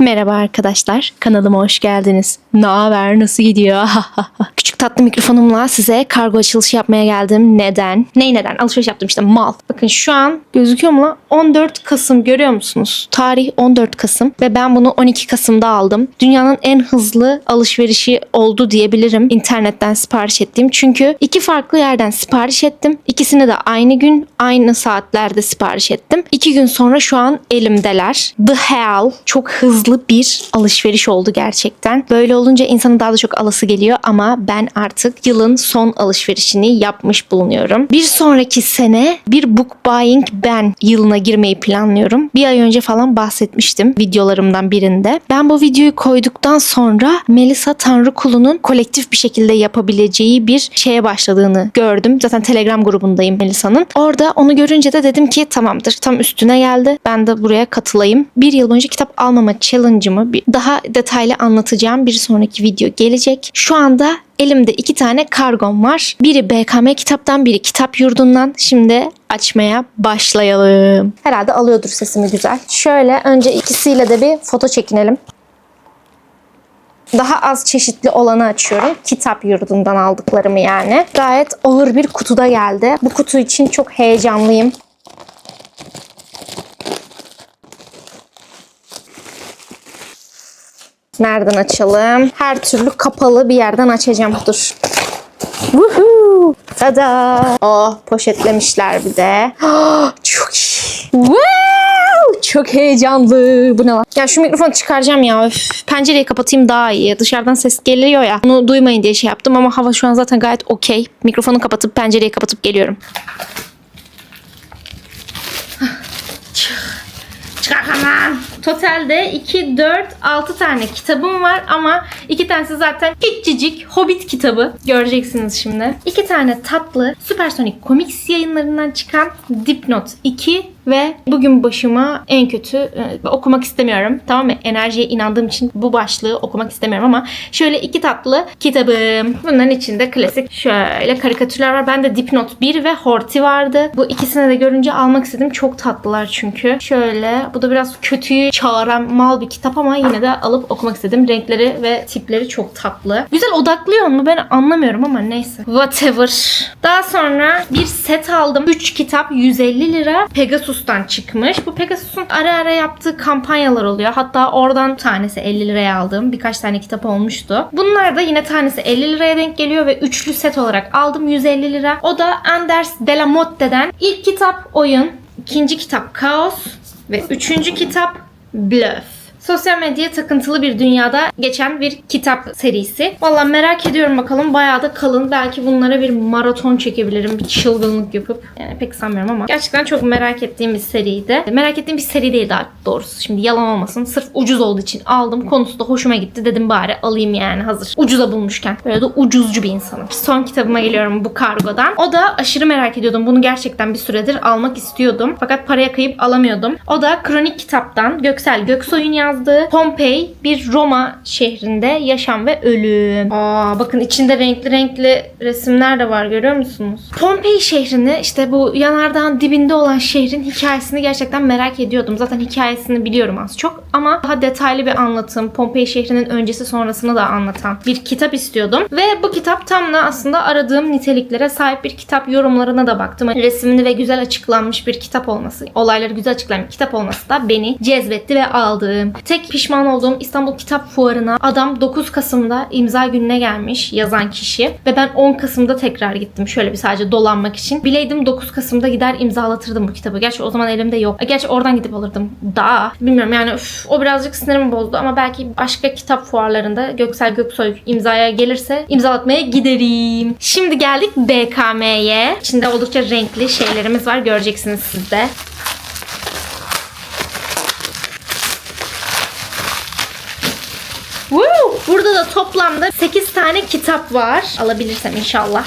Merhaba arkadaşlar, kanalıma hoş geldiniz. Ne haber, nasıl gidiyor? Küçük tatlı mikrofonumla size kargo açılışı yapmaya geldim. Neden? Ney neden? Alışveriş yaptım işte mal. Bakın şu an gözüküyor mu lan? 14 Kasım görüyor musunuz? Tarih 14 Kasım ve ben bunu 12 Kasım'da aldım. Dünyanın en hızlı alışverişi oldu diyebilirim internetten sipariş ettiğim. Çünkü iki farklı yerden sipariş ettim. İkisini de aynı gün, aynı saatlerde sipariş ettim. İki gün sonra şu an elimdeler. The Hell çok hızlı bir alışveriş oldu gerçekten. Böyle olunca insanın daha da çok alası geliyor ama ben artık yılın son alışverişini yapmış bulunuyorum. Bir sonraki sene bir book buying ban yılına girmeyi planlıyorum. Bir ay önce falan bahsetmiştim videolarımdan birinde. Ben bu videoyu koyduktan sonra Melisa Tanrıkulu'nun kolektif bir şekilde yapabileceği bir şeye başladığını gördüm. Zaten Telegram grubundayım Melisa'nın. Orada onu görünce de dedim ki tamamdır tam üstüne geldi. Ben de buraya katılayım. Bir yıl boyunca kitap almama challenge'ımı daha detaylı anlatacağım bir sonraki video gelecek. Şu anda elimde iki tane kargom var. Biri BKM kitaptan, biri kitap yurdundan. Şimdi açmaya başlayalım. Herhalde alıyordur sesimi güzel. Şöyle önce ikisiyle de bir foto çekinelim. Daha az çeşitli olanı açıyorum. Kitap yurdundan aldıklarımı yani. Gayet ağır bir kutuda geldi. Bu kutu için çok heyecanlıyım. Nereden açalım? Her türlü kapalı bir yerden açacağım. Dur. Woohoo! Tada! Oh poşetlemişler bir de. Oh, çok iyi. Wow! Çok heyecanlı. Bu ne lan? Ya şu mikrofonu çıkaracağım ya. Öf. Pencereyi kapatayım daha iyi. Dışarıdan ses geliyor ya. Bunu duymayın diye şey yaptım ama hava şu an zaten gayet okey. Mikrofonu kapatıp pencereyi kapatıp geliyorum. Çıkar hemen. Totalde 2, 4, 6 tane kitabım var ama iki tanesi zaten küçücük Hobbit kitabı. Göreceksiniz şimdi. İki tane tatlı Supersonic Comics yayınlarından çıkan Dipnot 2 ve bugün başıma en kötü e, okumak istemiyorum. Tamam mı? Enerjiye inandığım için bu başlığı okumak istemiyorum ama şöyle iki tatlı kitabım. Bunların içinde klasik şöyle karikatürler var. Bende Dipnot 1 ve Horti vardı. Bu ikisini de görünce almak istedim. Çok tatlılar çünkü. Şöyle bu da biraz kötüyü çağıran mal bir kitap ama yine de alıp okumak istedim. Renkleri ve tipleri çok tatlı. Güzel odaklıyor mu ben anlamıyorum ama neyse. Whatever. Daha sonra bir set aldım. 3 kitap 150 lira. Pegasus'tan çıkmış. Bu Pegasus'un ara ara yaptığı kampanyalar oluyor. Hatta oradan tanesi 50 liraya aldığım birkaç tane kitap olmuştu. Bunlar da yine tanesi 50 liraya denk geliyor ve üçlü set olarak aldım 150 lira. O da Anders de la Motte'den ilk kitap oyun, ikinci kitap Kaos ve üçüncü kitap Bluff. Sosyal medya takıntılı bir dünyada geçen bir kitap serisi. Valla merak ediyorum bakalım. Bayağı da kalın. Belki bunlara bir maraton çekebilirim. Bir çılgınlık yapıp. Yani pek sanmıyorum ama. Gerçekten çok merak ettiğim bir seriydi. Merak ettiğim bir seri değil daha doğrusu. Şimdi yalan olmasın. Sırf ucuz olduğu için aldım. Konusu da hoşuma gitti. Dedim bari alayım yani hazır. Ucuza bulmuşken. Böyle de ucuzcu bir insanım. Son kitabıma geliyorum bu kargodan. O da aşırı merak ediyordum. Bunu gerçekten bir süredir almak istiyordum. Fakat paraya kayıp alamıyordum. O da kronik kitaptan Göksel Göksoy'un yazdığı Pompei bir Roma şehrinde yaşam ve ölüm. Aa bakın içinde renkli renkli resimler de var görüyor musunuz? Pompei şehrini işte bu yanardağın dibinde olan şehrin hikayesini gerçekten merak ediyordum. Zaten hikayesini biliyorum az çok ama daha detaylı bir anlatım, Pompei şehrinin öncesi sonrasını da anlatan bir kitap istiyordum. Ve bu kitap tam da aslında aradığım niteliklere sahip bir kitap yorumlarına da baktım. Resimli ve güzel açıklanmış bir kitap olması, olayları güzel açıklayan bir kitap olması da beni cezbetti ve aldım. Tek pişman olduğum İstanbul Kitap Fuarı'na adam 9 Kasım'da imza gününe gelmiş yazan kişi ve ben 10 Kasım'da tekrar gittim şöyle bir sadece dolanmak için. Bileydim 9 Kasım'da gider imzalatırdım bu kitabı. Gerçi o zaman elimde yok. E, Gerçi oradan gidip alırdım. Daha bilmiyorum yani üf, o birazcık sinirimi bozdu ama belki başka kitap fuarlarında Göksel Göksoy imzaya gelirse imzalatmaya giderim. Şimdi geldik BKM'ye. İçinde oldukça renkli şeylerimiz var. Göreceksiniz siz de. Woo! Burada da toplamda 8 tane kitap var. Alabilirsem inşallah.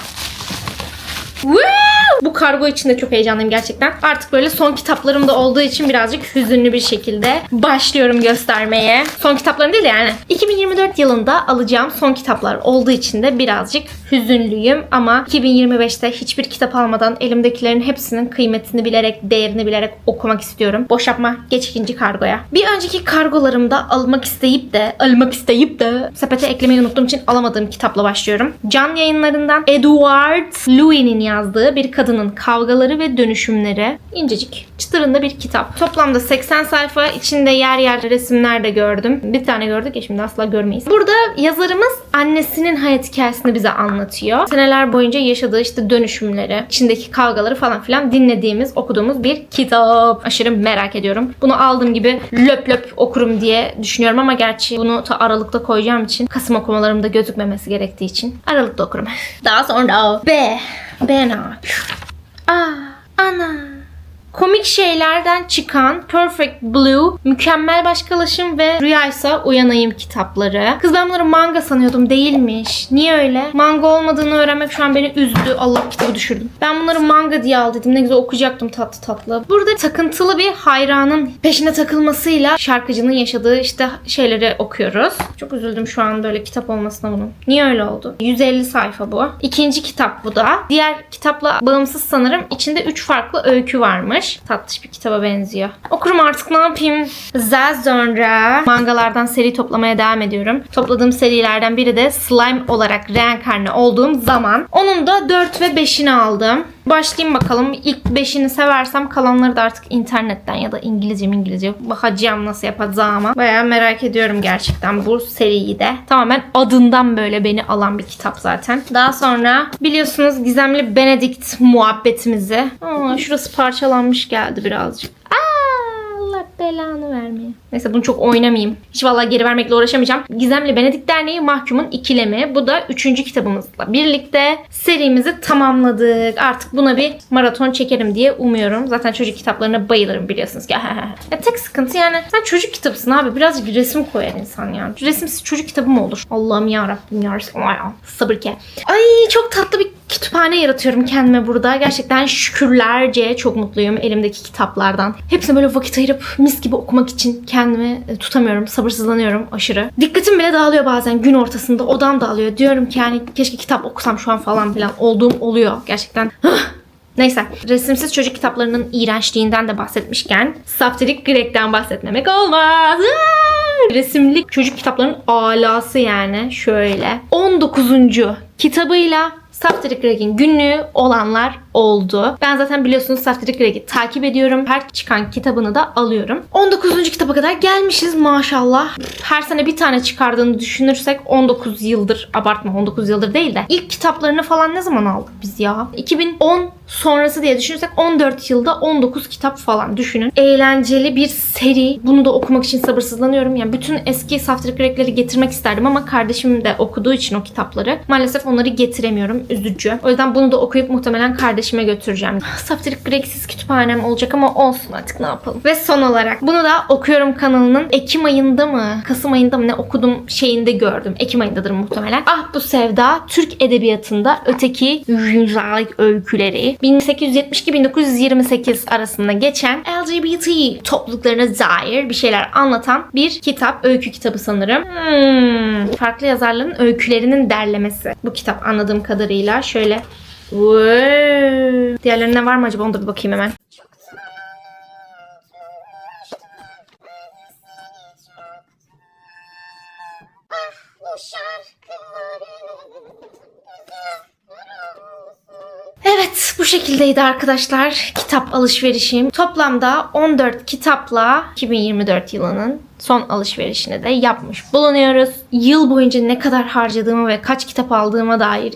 Woo! Bu kargo için de çok heyecanlıyım gerçekten. Artık böyle son kitaplarım da olduğu için birazcık hüzünlü bir şekilde başlıyorum göstermeye. Son kitaplarım değil de yani. 2024 yılında alacağım son kitaplar olduğu için de birazcık hüzünlüyüm ama 2025'te hiçbir kitap almadan elimdekilerin hepsinin kıymetini bilerek, değerini bilerek okumak istiyorum. Boş yapma. Geç ikinci kargoya. Bir önceki kargolarımda almak isteyip de, almak isteyip de sepete eklemeyi unuttuğum için alamadığım kitapla başlıyorum. Can yayınlarından Edward Louis'nin yazdığı bir kadının kavgaları ve dönüşümleri. İncecik, çıtırında bir kitap. Toplamda 80 sayfa. içinde yer yer resimler de gördüm. Bir tane gördük ya şimdi asla görmeyiz. Burada yazarımız annesinin hayat hikayesini bize anlatıyor. Seneler boyunca yaşadığı işte dönüşümleri, içindeki kavgaları falan filan dinlediğimiz, okuduğumuz bir kitap. Aşırı merak ediyorum. Bunu aldığım gibi löp löp okurum diye düşünüyorum ama gerçi bunu ta Aralık'ta koyacağım için Kasım okumalarımda gözükmemesi gerektiği için Aralık'ta okurum. Daha sonra B. B ne yapıyor? Aa, ana. Komik şeylerden çıkan Perfect Blue, Mükemmel Başkalaşım ve Rüyaysa Uyanayım kitapları. Kız ben bunları manga sanıyordum değilmiş. Niye öyle? Manga olmadığını öğrenmek şu an beni üzdü. Allah kitabı düşürdüm. Ben bunları manga diye al dedim. Ne güzel okuyacaktım tatlı tatlı. Burada takıntılı bir hayranın peşine takılmasıyla şarkıcının yaşadığı işte şeyleri okuyoruz. Çok üzüldüm şu an böyle kitap olmasına bunun. Niye öyle oldu? 150 sayfa bu. İkinci kitap bu da. Diğer kitapla bağımsız sanırım. İçinde 3 farklı öykü varmış. Tatlış bir kitaba benziyor. Okurum artık ne yapayım. Daha sonra mangalardan seri toplamaya devam ediyorum. Topladığım serilerden biri de slime olarak reenkarne olduğum zaman. Onun da 4 ve 5'ini aldım. Başlayayım bakalım. İlk 5'ini seversem kalanları da artık internetten ya da İngilizce mi İngilizce bakacağım nasıl yapacağım. Bayağı merak ediyorum gerçekten bu seriyi de. Tamamen adından böyle beni alan bir kitap zaten. Daha sonra biliyorsunuz Gizemli Benedict muhabbetimizi. Aa, şurası parçalanmış geldi birazcık. Aa, belanı vermeye. Neyse bunu çok oynamayayım. Hiç vallahi geri vermekle uğraşamayacağım. Gizemli Benedik Derneği Mahkumun İkilemi. Bu da üçüncü kitabımızla birlikte serimizi tamamladık. Artık buna bir maraton çekerim diye umuyorum. Zaten çocuk kitaplarına bayılırım biliyorsunuz ki. ya tek sıkıntı yani sen çocuk kitabısın abi. Birazcık resim koyar insan yani. Resimsiz çocuk kitabı mı olur? Allah'ım ya Rabbim ya Resulallah. Sabır ki. Ay çok tatlı bir kütüphane yaratıyorum kendime burada. Gerçekten şükürlerce çok mutluyum elimdeki kitaplardan. Hepsine böyle vakit ayırıp mis gibi okumak için kendimi e, tutamıyorum. Sabırsızlanıyorum aşırı. Dikkatim bile dağılıyor bazen gün ortasında. Odam dağılıyor. Diyorum ki yani keşke kitap okusam şu an falan filan olduğum oluyor. Gerçekten Neyse, resimsiz çocuk kitaplarının iğrençliğinden de bahsetmişken Saftirik Greg'den bahsetmemek olmaz. Resimli çocuk kitaplarının alası yani şöyle. 19. kitabıyla Saftirik Greg'in günlüğü olanlar oldu. Ben zaten biliyorsunuz Saftirik Greg'i takip ediyorum. Her çıkan kitabını da alıyorum. 19. kitaba kadar gelmişiz maşallah. Her sene bir tane çıkardığını düşünürsek 19 yıldır abartma 19 yıldır değil de ilk kitaplarını falan ne zaman aldık biz ya? 2010 sonrası diye düşünürsek 14 yılda 19 kitap falan düşünün. Eğlenceli bir seri. Bunu da okumak için sabırsızlanıyorum. Yani bütün eski Saftirik Greg'leri getirmek isterdim ama kardeşim de okuduğu için o kitapları maalesef onları getiremiyorum. Üzücü. O yüzden bunu da okuyup muhtemelen kardeşime götüreceğim. Saftirik Greg'siz kütüphanem olacak ama olsun artık ne yapalım. Ve son olarak bunu da okuyorum kanalının Ekim ayında mı Kasım ayında mı ne okudum şeyinde gördüm. Ekim ayındadır muhtemelen. Ah bu sevda Türk edebiyatında öteki güzellik öyküleri 1872-1928 arasında geçen LGBT topluluklarına dair bir şeyler anlatan bir kitap. Öykü kitabı sanırım. Hmm, farklı yazarların öykülerinin derlemesi. Bu kitap anladığım kadarıyla şöyle Wow. Var mı acaba? Onu da bir bakayım hemen. Evet bu şekildeydi arkadaşlar kitap alışverişim. Toplamda 14 kitapla 2024 yılının son alışverişini de yapmış bulunuyoruz. Yıl boyunca ne kadar harcadığımı ve kaç kitap aldığıma dair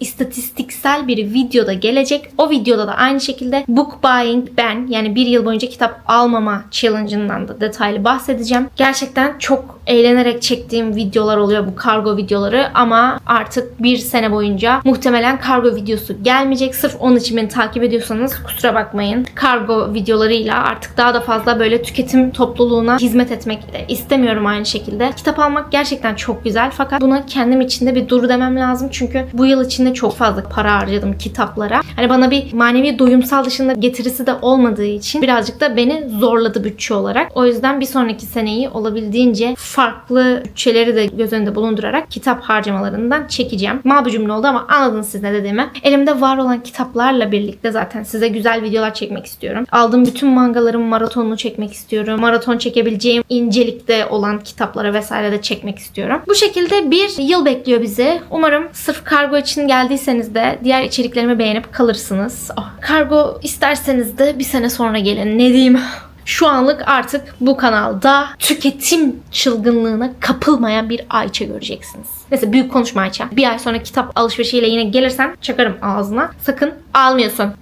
istatistiksel bir videoda gelecek. O videoda da aynı şekilde book buying ben yani bir yıl boyunca kitap almama challenge'ından da detaylı bahsedeceğim. Gerçekten çok eğlenerek çektiğim videolar oluyor bu kargo videoları ama artık bir sene boyunca muhtemelen kargo videosu gelmeyecek. Sırf onun için beni takip ediyorsanız kusura bakmayın. Kargo videolarıyla artık daha da fazla böyle tüketim topluluğuna hizmet etmek istemiyorum aynı şekilde. Kitap almak gerçekten çok güzel fakat buna kendim içinde bir dur demem lazım. Çünkü bu yıl içinde çok fazla para harcadım kitaplara. Hani bana bir manevi doyumsal dışında getirisi de olmadığı için birazcık da beni zorladı bütçe olarak. O yüzden bir sonraki seneyi olabildiğince farklı bütçeleri de göz önünde bulundurarak kitap harcamalarından çekeceğim. Mal bir cümle oldu ama anladınız siz ne dediğimi. Elimde var olan kitaplarla birlikte zaten size güzel videolar çekmek istiyorum. Aldığım bütün mangaların maratonunu çekmek istiyorum. Maraton çekebileceğim incelikte olan kitaplara vesaire de çekmek istiyorum. Bu şekilde bir yıl bekliyor bizi. Umarım sırf kargo için geldiyseniz de diğer içeriklerimi beğenip kalırsınız. Oh, Kargo isterseniz de bir sene sonra gelin. Ne diyeyim? Şu anlık artık bu kanalda tüketim çılgınlığına kapılmayan bir Ayça göreceksiniz. Neyse büyük konuşma Ayça. Bir ay sonra kitap alışverişiyle yine gelirsen çakarım ağzına. Sakın almıyorsun.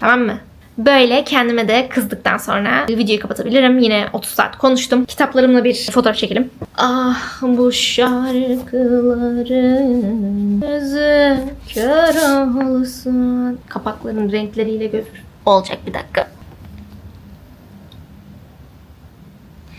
Tamam mı? Böyle kendime de kızdıktan sonra videoyu kapatabilirim. Yine 30 saat konuştum. Kitaplarımla bir fotoğraf çekelim. Ah bu şarkıların gözü kör olsun. Kapakların renkleriyle göz olacak bir dakika.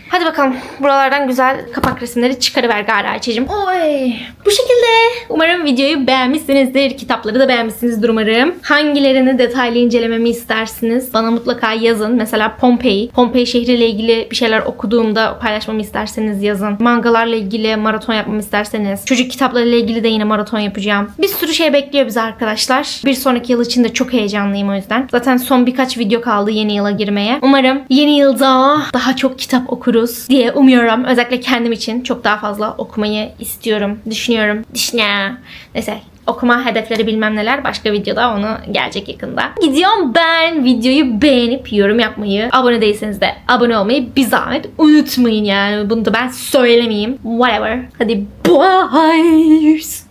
Hadi bakalım. Buralardan güzel kapak resimleri çıkarıver gari. Oy. Bu şekilde. Umarım videoyu beğenmişsinizdir. Kitapları da beğenmişsinizdir umarım. Hangilerini detaylı incelememi istersiniz? Bana mutlaka yazın. Mesela Pompei. Pompei şehriyle ilgili bir şeyler okuduğumda paylaşmamı isterseniz yazın. Mangalarla ilgili maraton yapmamı isterseniz. Çocuk kitaplarıyla ilgili de yine maraton yapacağım. Bir sürü şey bekliyor bizi arkadaşlar. Bir sonraki yıl için de çok heyecanlıyım o yüzden. Zaten son birkaç video kaldı yeni yıla girmeye. Umarım yeni yılda daha çok kitap okuruz diye umuyorum. Özellikle kendim için çok daha fazla okumayı istiyorum. Düşünüyorum. Düşünüyorum. Neyse okuma hedefleri bilmem neler başka videoda onu gelecek yakında. Gidiyorum ben videoyu beğenip yorum yapmayı, abone değilseniz de abone olmayı bir zahmet unutmayın yani. Bunu da ben söylemeyeyim. Whatever. Hadi bye.